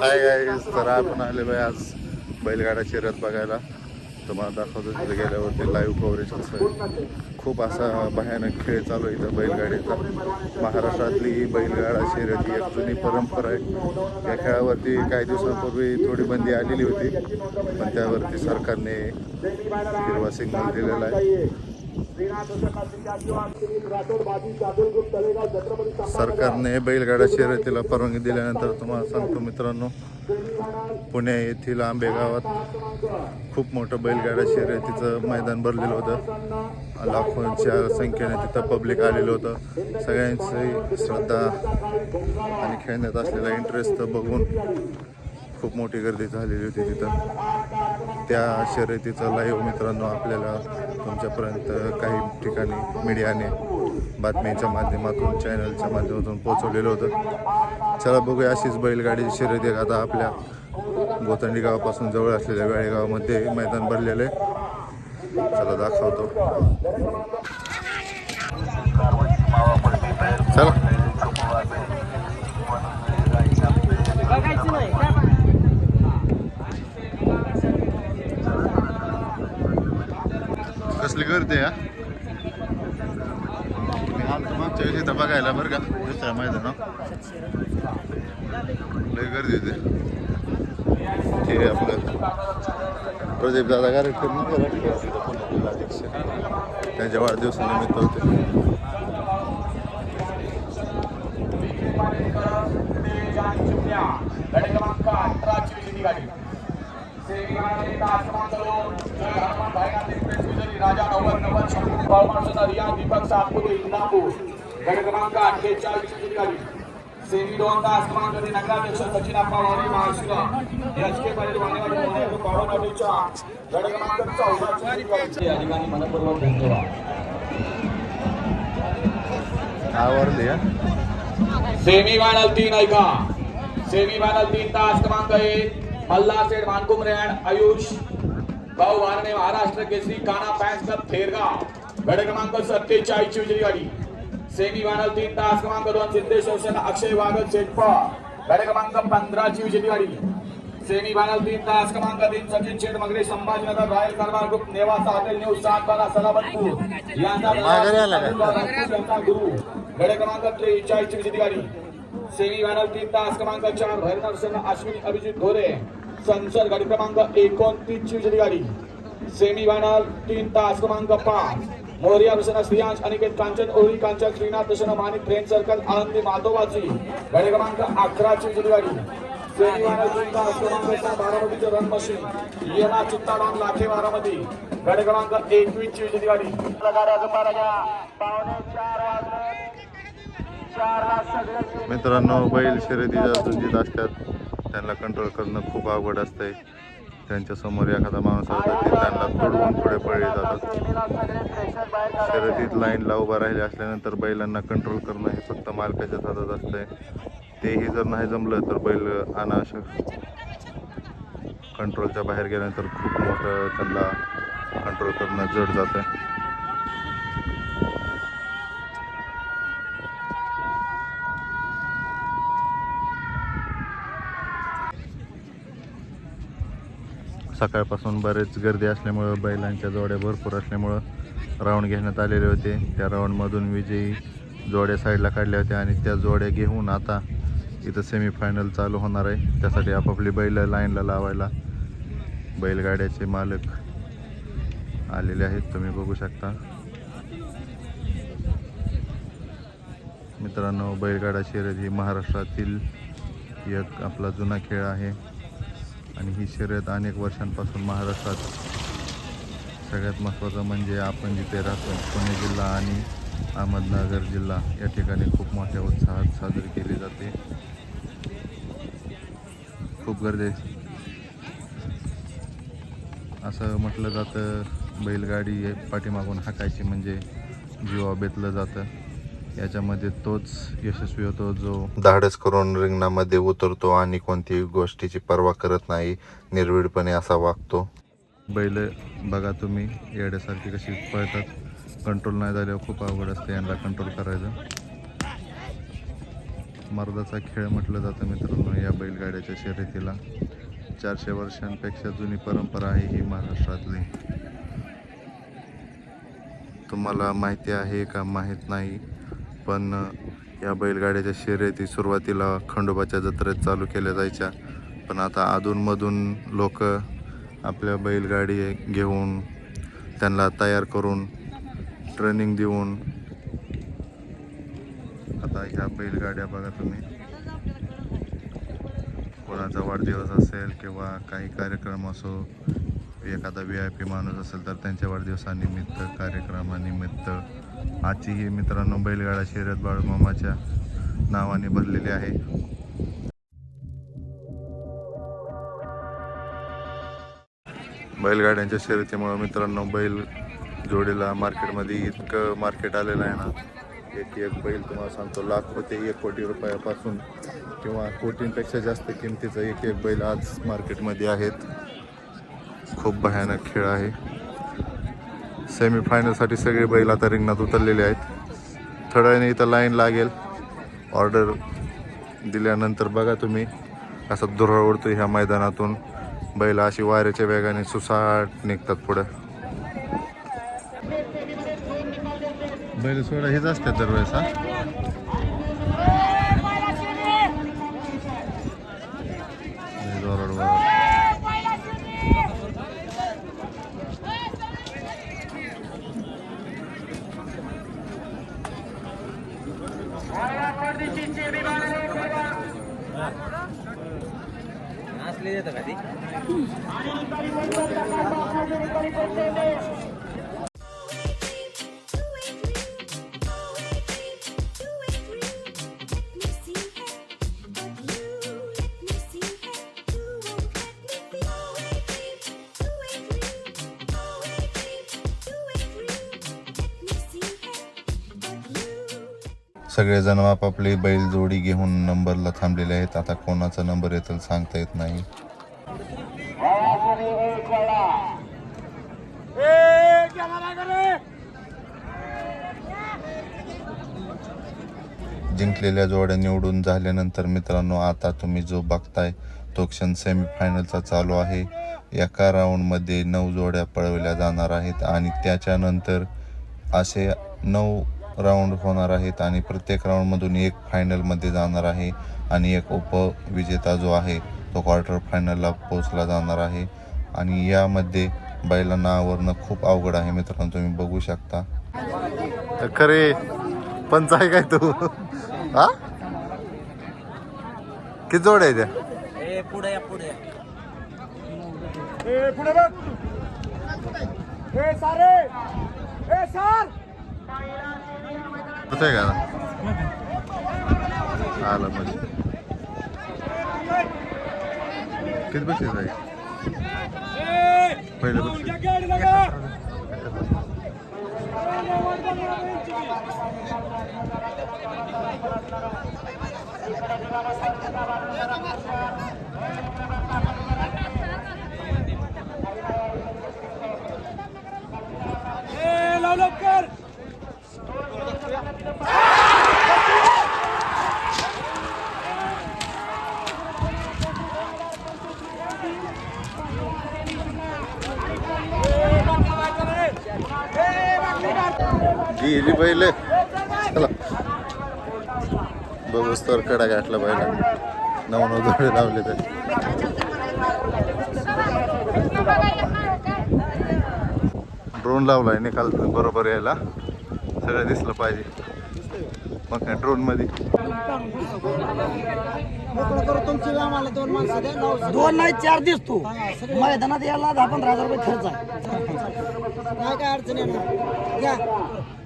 Hi guys तर आपण आलेलो आहे आज बैलगाडा शर्यत बघायला. तुम्हाला दाखवतो तिथे गेल्यावरती लाईव्ह कव्हरेज कसं आहे. खूप असा भयानक खेळ चालू आहे इथं बैलगाडीचा. महाराष्ट्रातली ही बैलगाडा शर्यत ही एक जुनी परंपरा आहे. या खेळावरती काही दिवसांपूर्वी थोडी बंदी आलेली होती. पण त्यावरती सरकारने हिरवा सिग्नल दिलेला आहे. सरकारने बैलगाडा शर्यतीला परवानगी दिल्यानंतर तुम्हाला सांगतो मित्रांनो पुणे येथील आंबेगावात खूप मोठं बैलगाडा शर्यतीचं मैदान भरलेलं होतं. लाखोंच्या संख्येने तिथं पब्लिक आलेलं होतं. सगळ्यांची श्रद्धा आणि खेळण्यात असलेला इंटरेस्ट बघून खूप मोठी गर्दी झालेली होती तिथं. त्या शर्यतीचं लाईव्ह मित्रांनो आपल्याला तुमच्यापर्यंत काही ठिकाणी मीडियाने बातमीच्या माध्यमातून चॅनलच्या माध्यमातून पोहोचवलेलं होतं. चला बघूया अशीच बैलगाडीची शर्यती आता आपल्या गोतंडी गावापासून जवळ असलेल्या वेळेगावामध्ये मैदान भरलेलं आहे. चला दाखवतो चला कसली गर्दी आहे हा? मी आलतो मागच्या वेळेस इथं बघायला बरं का दुसऱ्या मैदानावर लय गर्दी होते. ते आपलं प्रदीप दादा कार्यक्रम नाही का? राष्ट्रवादीचा पुण्यातील अध्यक्ष त्यांच्या वाढदिवसानिमित्त होते दीपक सातपुते इंदापूर. गट क्रमांक अठ्ठेचाळीस गाडी सेमी दोन तास क्रमांक नगराध्यक्ष सचिन अप्पा वाणी महाराष्ट्र एचके पाटील वाणीवाडी पावनवाडीच्या गट क्रमांक चौदा या ठिकाणी मनपूर्वक धन्यवाद. आवडली हा? सेमी फायनल तीन ऐका सेमी फायनल तीन तास क्रमांक एक मल्ला सेठ मानकुमरेण आयुष भाऊ वारणे महाराष्ट्र केसरी काना फॅन्स क्लब थेरगाव. गड क्रमांक सत्तेचाळीस ची उजवी गाडी सेमी फायनल तीन तास क्रमांक दोन सिद्धेश्वर अक्षय वागत शेटपा गड क्रमांक पंधरा ची उजवी गाडी सेमी फायनल तीन तास क्रमांक तीन सचिन शेठ मगरे संभाजीनगर रॉयल कारभार ग्रुप नेवासा हॉटेल न्यूज सात बारा सलाबतपूर यांचा गुरु. गड क्रमांक त्रेचाळीस ची विजेती गाडी सेमी फायनल तीन तास क्रमांक चार भैरनाथ सेन अश्विनी अभिजित घोरे. संसद गाडी क्रमांक एकोणतीस ची विजेती गाडी सेमी फायनल तीन तास क्रमांक पाच. मोरिया प्रसन्न श्रियांश अनिकेत कांचन ओळी कांचन श्रीनाथ प्रसन्न माणिक फ्रेंड सर्कल आनंदी माधोबाची गाडी क्रमांक अकरा ची विजेती गाडी सेमी फायनल तीन तास क्रमांक सहा बारामतीचे रन मशीन येना चित्ताराम लाखे बारामती. गाडी क्रमांक एकवीस ची गाडी वाजले. मित्रांनो बैल शर्यतीच्या झुंजीत असतात त्यांना कंट्रोल करणं खूप अवघड असतंय. त्यांच्यासमोर एखादा माणूस आला ते त्यांना तोडवून पुढे पळले जातात. शर्यतीत लाईनला उभा राहिले असल्यानंतर बैलांना कंट्रोल करणं हे फक्त मालकाच्या हातात असतंय. तेही जर नाही जमलं तर बैल अनावश्यक कंट्रोलच्या बाहेर गेल्यानंतर खूप मोठं त्यांना कंट्रोल करणं जड जातं सकाळपासून बरेच गर्दी असल्यामुळं बैलांच्या जोड्या भरपूर असल्यामुळं राऊंड घेण्यात आलेले होते. त्या राऊंडमधून विजयी जोड्या साईडला काढल्या होत्या आणि त्या जोड्या घेऊन आता इथं सेमीफायनल चालू होणार आहे. त्यासाठी आपापली बैल लाईनला लावायला बैलगाड्याचे मालक आलेले आहेत. तुम्ही बघू शकता. मित्रांनो बैलगाडा शर्यत ही महाराष्ट्रातील एक आपला जुना खेळ आहे. आणि ही शर्यत अनेक वर्षांपासून महाराष्ट्रात सगळ्यात महत्त्वाचं म्हणजे आपण जिथे राहतो पुणे जिल्हा आणि अहमदनगर जिल्हा या ठिकाणी खूप मोठ्या उत्साहात साजरी केली जाते. खूप गर्दी असं म्हटलं जातं बैलगाडी पाठीमागून हाकायची म्हणजे जीवा बेतलं जातं. याच्यामध्ये तोच यशस्वी होतो जो धाडस करून रिंगणामध्ये उतरतो आणि कोणतीही गोष्टीची पर्वा करत नाही निर्भीडपणे असा वागतो. बैल बघा तुम्ही येड्यासारखी कशी पळतात. कंट्रोल नाही झाल्यावर खूप अवघड असते यांना कंट्रोल करायचं. मर्दाचा खेळ म्हटलं जातं मित्रांनो या बैलगाड्याच्या शर्यतीला. चारशे वर्षांपेक्षा जुनी परंपरा आहे ही महाराष्ट्रातली. तुम्हाला माहिती आहे का? माहीत नाही. पण या बैलगाड्याच्या शर्यती सुरुवातीला खंडोबाच्या जत्रेत चालू केल्या जायच्या. पण आता अधूनमधून लोक आपल्या बैलगाडी घेऊन त्यांना तयार करून ट्रेनिंग देऊन आता ह्या बैलगाड्या बघा तुम्ही. कोणाचा वाढदिवस असेल किंवा काही कार्यक्रम असो एखादा व्ही आय पी माणूस असेल तर त्यांच्या वाढदिवसानिमित्त कार्यक्रमानिमित्त आजची ही मित्रांनो बैलगाडा शर्यत बाळूमामाच्या नावाने भरलेली आहे. बैलगाड्यांच्या शर्यतीमुळे मित्रांनो बैल जोडीला मार्केटमध्ये इतकं मार्केट आलेलं आहे ना एक एक बैल तुम्हाला सांगतो लाख होते एक कोटी रुपयापासून किंवा कोटींपेक्षा जास्त किमतीचं एक एक बैल आज मार्केटमध्ये आहेत. खूप भयानक खेळ आहे. सेमीफायनलसाठी सगळे बैल आता रिंगणात उतरलेले आहेत. थोड्या वेळाने इथं लाईन लागेल. ऑर्डर दिल्यानंतर बघा तुम्ही. असा धुरळ उडतो ह्या मैदानातून. बैल अशी वाऱ्याच्या वेगाने सुसाट निघतात पुढं. बैल सोडा हेच असतात दरवेळेस हा? असले देतं सगळेजण आपापली बैल जोडी घेऊन नंबरला थांबलेले आहेत. आता कोणाचा नंबर येतील सांगता येत नाही. जिंकलेल्या जोड्या निवडून झाल्यानंतर मित्रांनो आता तुम्ही जो बघताय तो क्षण सेमीफायनलचा चालू आहे. एका राऊंडमध्ये नऊ जोड्या पळवल्या जाणार आहेत आणि त्याच्यानंतर असे नऊ राऊंड होणार आहेत आणि प्रत्येक राऊंडमधून एक फायनलमध्ये जाणार आहे आणि एक उपविजेता जो आहे तो क्वार्टर फायनलला पोचला जाणार आहे. आणि यामध्ये बैलांना आवरणं खूप अवघड आहे मित्रांनो तुम्ही बघू शकता. खरे पंच आहे काय तू? हा? किती जोड आहे त्या ए पुढे या पुढे बघ. ए सारे. सार होतंय का आलं म्हणजे. किती बक्षीस आहे पहिलं बक्षीस गेली पहिले. चला. बघूस तर कडा गाठला पहिला. नऊ नऊ जोडे लावले ते ड्रोन लावलाय निकाल बरोबर यायला. सगळं दिसलं पाहिजे. मग काय ड्रोनमध्ये दोन नाही चार दिवस तू. मैदानात यायला दहा पंधरा हजार रुपये खर्च आहे. काय काय अडचण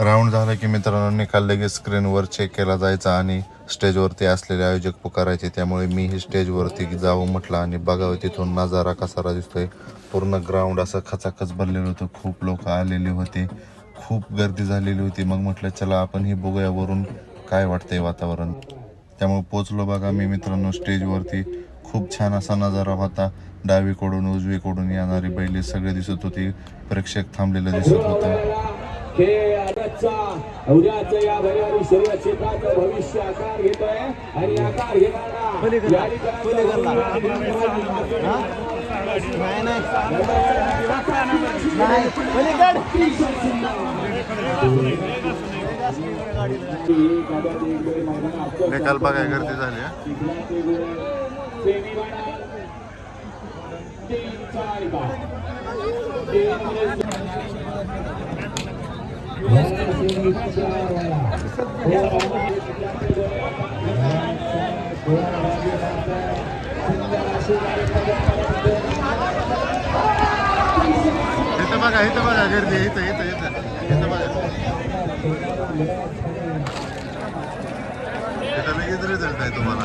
राऊंड झाला की मित्रांनो निकाल लगेच स्क्रीनवर चेक केला जायचा आणि स्टेजवरती असलेले आयोजक पुकारायचे. त्यामुळे मी ही स्टेजवरती जावं म्हटलं आणि बघावं तिथून नजारा कसारा दिसतोय. पूर्ण ग्राउंड असं खचाखच भरलेलं होतं. खूप लोक आलेले होते. खूप गर्दी झालेली होती. मग म्हटलं चला आपण ही बघूया वरून काय वाटतंय वातावरण. त्यामुळे पोचलो बघा मी मित्रांनो स्टेजवरती खूप छान असा नजारा होता. डावीकडून उजवीकडून येणारी बैले सगळे दिसत होती. प्रेक्षक थांबलेलं दिसत होतं. खेळ आजचा उद्याचं या भरभरी शरीर क्षेत्राचं भविष्य आकार घेतोय आणि आकार निकाल बघाय गर्दी झाली हा. इथं बघा इथं बघा गर्दी इथं इथं इथं इथं बघा इथं लगेच रिझल्ट आहे तुम्हाला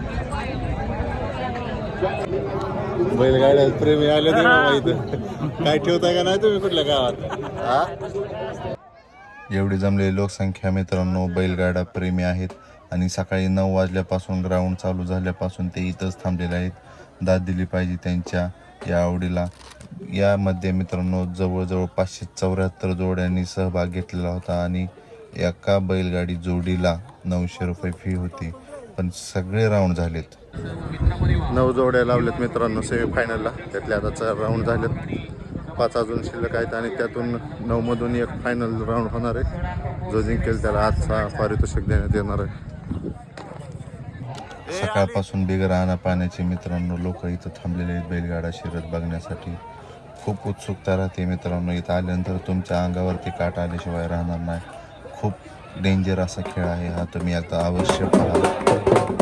बैलगाड्या प्रेमी आले ते बाबा इथं. काय ठेवताय का नाही तुम्ही कुठल्या गावात? हा? एवढी जमलेली लोकसंख्या मित्रांनो बैलगाडा प्रेमी आहेत आणि सकाळी नऊ वाजल्यापासून ग्राउंड चालू झाल्यापासून ते इथंच थांबलेले आहेत. दाद दिली पाहिजे त्यांच्या या आवडीला. यामध्ये मित्रांनो जवळजवळ पाचशे चौऱ्याहत्तर जोड्यांनी सहभाग घेतलेला होता आणि एका बैलगाडी जोडीला नऊशे रुपये फी होती. पण सगळे राऊंड झालेत. नऊ जोड्या लावल्यात मित्रांनो सेमीफायनलला त्यातले आता चार राऊंड झालेत. पाच अजून शिल्लक आहेत आणि त्यातून नऊमधून एक फायनल राऊंड होणार आहे. जो जिंकेल त्याला आजचा पारितोषिक देण्यात येणार आहे. सकाळपासून बिगर आणा पाण्याचे मित्रांनो लोक इथं थांबलेले आहेत बैलगाडा शर्यत बघण्यासाठी. खूप उत्सुकता राहते मित्रांनो इथं आल्यानंतर तुमच्या अंगावरती काट आल्याशिवाय राहणार नाही. खूप डेंजर असा खेळ आहे हा तुम्ही आता अवश्य पहा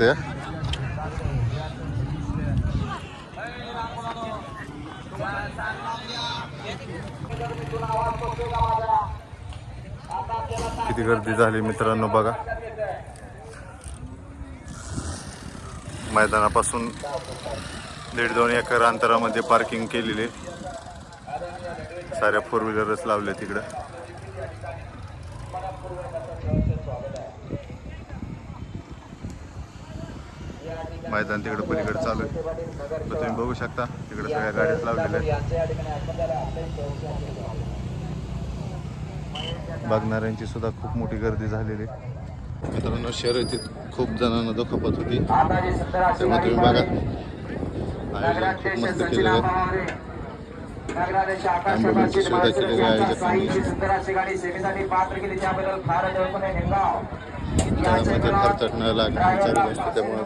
खतरनाक किती गर्दी झाली मित्रांनो बघा. मैदानापासून दीड दोन एकर अंतरामध्ये पार्किंग केलेली. आहे. साऱ्या फोर व्हीलरच लावल्या तिकडं मैदान तिकडे पलीकडे चालू आहे. तर तुम्ही बघू शकता तिकडे सगळ्या गाड्यात लावलेल्या आहेत. बघणाऱ्यांची सुद्धा खूप मोठी गर्दी झालेली आहे. मित्रांनो शर्यतीत खूप जणांना दुखापत होती. तेव्हा तुम्ही बघा. आयोजन खूप मस्त केलेलं आहे. ॲम्ब्युलन्सची सुविधा आहे. आयोजकांनी त्यामध्ये खर्च न लागणे चालू असते त्यामुळे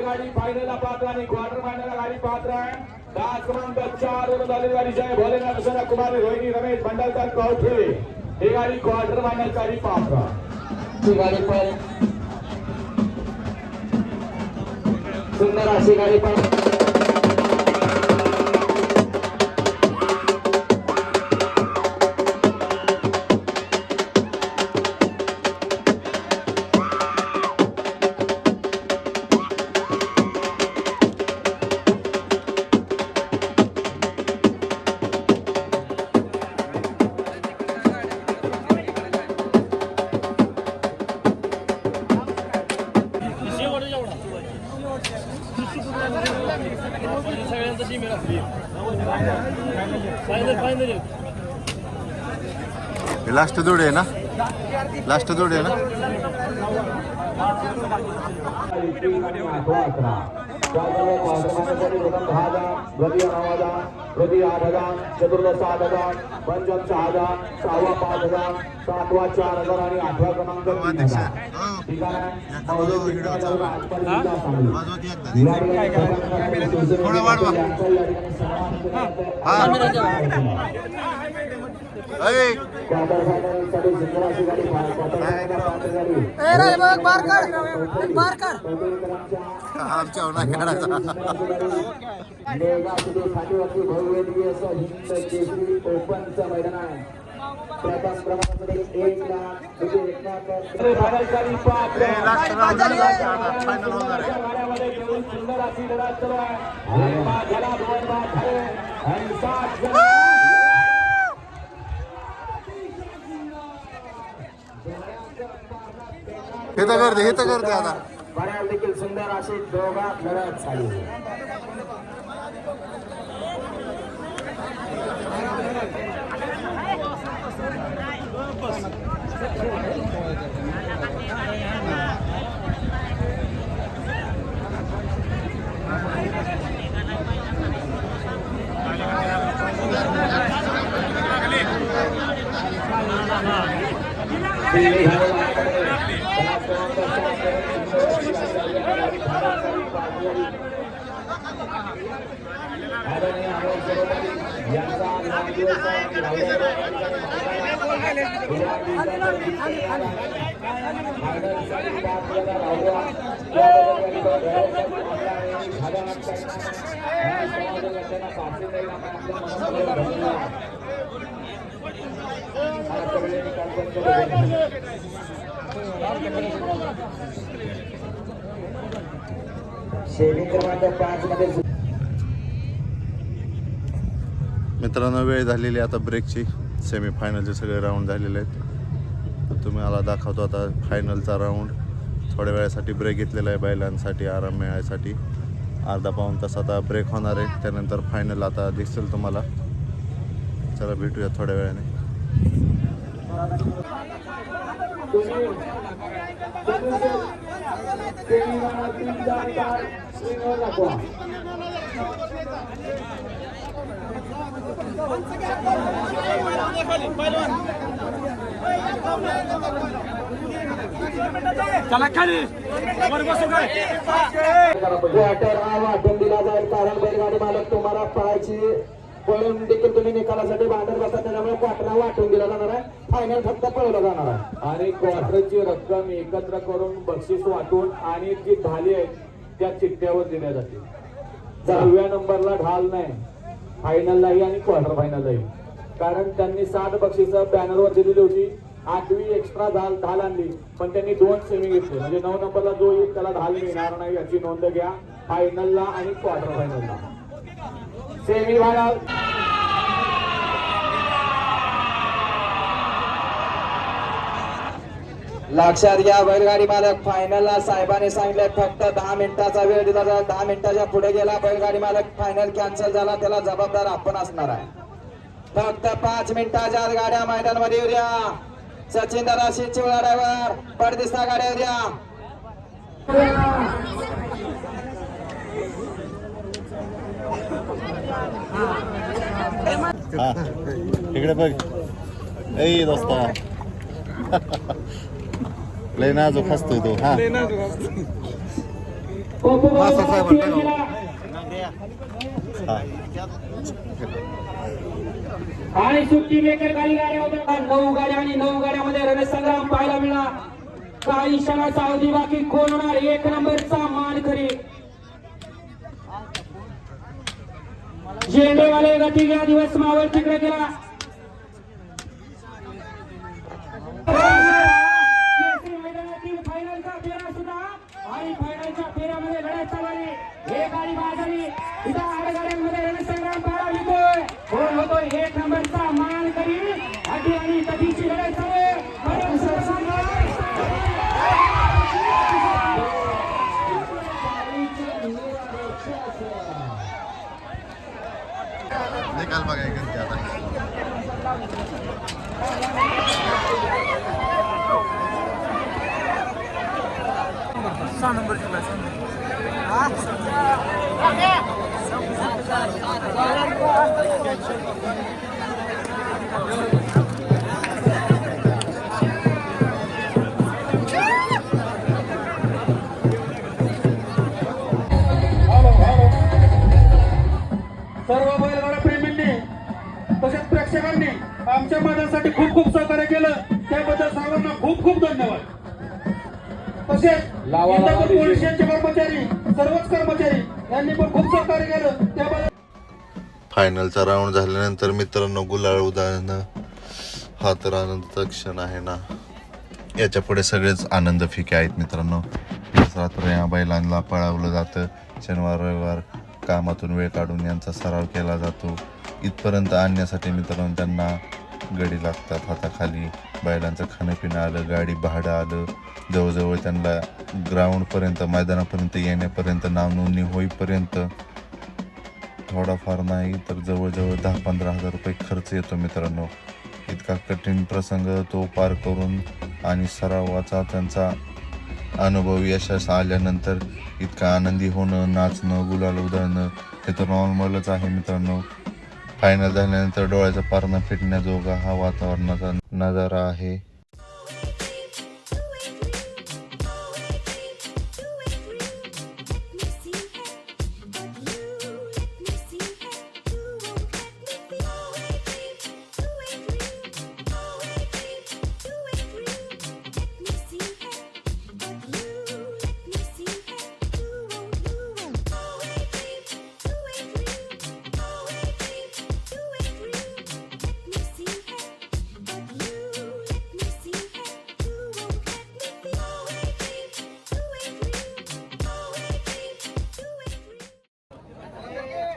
गाडी फायनलला पात्र आणि क्वार्टर फायनलला गाडी पात्र आहे क्रमांक चार गाडी जय भोलेनाथ रोहिणी रमेश भंडारकर कवठे ही गाडी क्वार्टर फायनल गाडी पात्र ही गाडी पण सुंदर अशी गाडी पण लास्ट जोड आहे ना लास्ट जोड आहे ना प्रति आठ हजार चतुर्थ सात हजार पंचम सहा हजार सहावा पाच हजार सातवा चार हजार आणि आठवा क्रमांक तीन हजार ठीक आहे. आमच्या मेगासिटी फाटीवरती असं हिंद केसरी ओपनचं मैदान आहे. प्रथम क्रमांकासाठी एक लाख सात जण हे! तर करते हे तर करते आता. बऱ्याच देखील सुंदर अशी दोघा लढत झाली क्रमांक पाच मध्ये मित्रांनो वेळ झालेली आहे आता ब्रेकची सेमी फायनलचे सगळे राऊंड झालेले आहेत. तर तुम्ही मला दाखवतो आता फायनलचा राऊंड थोड्या वेळासाठी ब्रेक घेतलेला आहे बैलांसाठी आराम मिळायसाठी. अर्धा पाऊण तास आता ब्रेक होणार आहे. त्यानंतर फायनल आता दिसेल तुम्हाला. चला भेटूया थोड्या वेळाने. हा दिला जाईल कारण बैलगाडी मालक तुम्हाला पळायची पळून देखील तुम्ही निकालासाठी त्याच्यामुळे क्वार्टर वाटून दिला जाणार आहे. फायनल फक्त पळवला जाणार आहे. आणि क्वार्टरची रक्कम एकत्र करून बक्षीस वाटून आणि जी ढाली आहेत त्या चिठ्ठ्यावर दिल्या जातील. दहाव्या नंबरला ढाल नाही. फायनललाही आणि क्वार्टर फायनललाही कारण त्यांनी सात बक्षिस बॅनरवर दिलेली होती. आठवी एक्स्ट्रा धाल आणली. पण त्यांनी दोन सेमी घेतले. म्हणजे नऊ नंबरला जो येईल त्याला ढाल मिळणार नाही याची नोंद घ्या. फायनलला आणि क्वार्टर फायनलला सेमी फायनल लक्षात घ्या बैलगाडी मालक. फायनलला साहेबाने सांगितलं फक्त दहा मिनिटाचा वेळ दिला जाईल. दहा मिनिटाच्या पुढे गेला बैलगाडी मालक. फायनल कॅन्सल झाला त्याला जबाबदार आपण असणार आहे. फक्त पाच मिनिटाच्या गाड्या मैदानमध्ये येऊ सचिन दादा शिवळा ड्रायव्हर पडदिस्ता गाड्या द्या इकडे बघ. ऐ दोस्ता. लय नाजूक हसतोय तो हा. आणि सुट्टी मेकर काही गाड्या होत्या नऊ गाड्या आणि नऊ गाड्यामध्ये रणसंग्राम पाहायला मिळणार. काही क्षणाचा अवधी बाकी कोण होणार एक नंबरचा मान खरी झेंडेवाले गती घ्या. दिवस मावळ तिकडे गेला. एक गाडी बाजारी इथं आडगाड्यांमध्ये रणसंग्राम पाडा लिहितोय कोण होतोय एक नंबरचा मान करी आधी आणि कधीची लढाई चालू निकाल बघायचं आता. सहा नंबर जिल्हा सर्व बैलगाडा प्रेमींनी तसेच प्रेक्षकांनी आमच्या मनासाठी खूप खूप सहकार्य केलं. त्याबद्दल सर्वांना खूप खूप धन्यवाद. तसेच लावा, लावा, इंदापूर DJ. पोलीस स्टेशनचे कर्मचारी सर्वच कर्मचारी यांनी पण खूप सहकार्य केलं. त्याबद्दल फायनलचा राऊंड झाल्यानंतर मित्रांनो गुलाळ उदाहरणं. हा तर आनंदाचा क्षण आहे ना. याच्यापुढे सगळेच आनंद फिके आहेत मित्रांनो. रात्र या बैलांना पळावलं जातं. शनिवार रविवार कामातून वेळ काढून यांचा सराव केला जातो. इथपर्यंत आणण्यासाठी मित्रांनो त्यांना गडी लागतात हाताखाली. बैलांचं खाणंपिणं आलं गाडी भाडं आलं. जवळजवळ त्यांना ग्राउंडपर्यंत मैदानापर्यंत येण्यापर्यंत नाव नोंदणी होईपर्यंत थोडाफार नाही तर जवळजवळ दहा पंधरा हजार रुपये खर्च येतो मित्रांनो. इतका कठीण प्रसंग तो पार करून आणि सरावाचा त्यांचा अनुभव यशास आल्यानंतर इतका आनंदी होणं नाचणं गुलाल उधळणं हे तर नॉर्मलच आहे मित्रांनो. फायनल झाल्यानंतर डोळ्याचा पारणा फिटण्याजोगा हा वातावरणाचा नजारा आहे.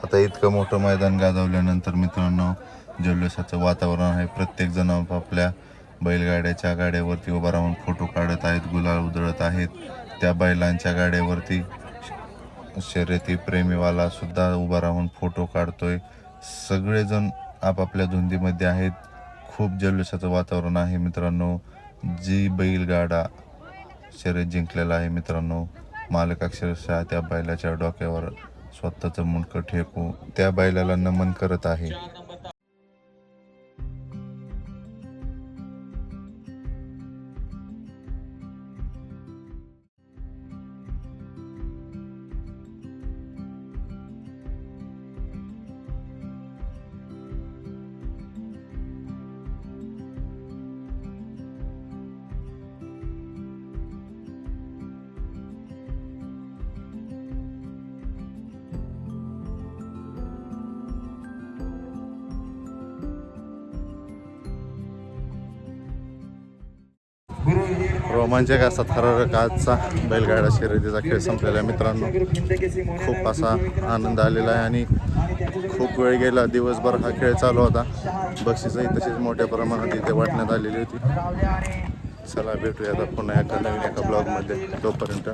आता इतकं मोठं मैदान गाजवल्यानंतर मित्रांनो जल्लोषाचं वातावरण आहे. प्रत्येक जण आपापल्या बैलगाड्याच्या गाड्यावरती उभा राहून फोटो काढत आहेत गुलाल उधळत आहेत. त्या बैलांच्या गाड्यावरती शर्यती प्रेमीवाला सुद्धा उभा राहून फोटो काढतोय. सगळेजण आपापल्या धुंदीमध्ये आहेत. खूप जल्लोषाचं वातावरण आहे मित्रांनो. जी बैलगाडा शर्यत जिंकलेला आहे मित्रांनो मालक अक्षरशः त्या बैलाच्या डोक्यावर स्वतःचं मुंडकं ठेपू त्या बैलाला नमन करत आहे. रोमांचक असा थरारक आजचा बैलगाडा शर्यतीचा खेळ संपलेला आहे. मित्रांनो खूप असा आनंद आलेला आहे आणि खूप वेळ गेला. दिवसभर हा खेळ चालू होता. बक्षीसही तशीच मोठ्या प्रमाणात इथे वाटण्यात आलेली होती. चला भेटूया आता पुन्हा एका नवीन एका ब्लॉगमध्ये तोपर्यंत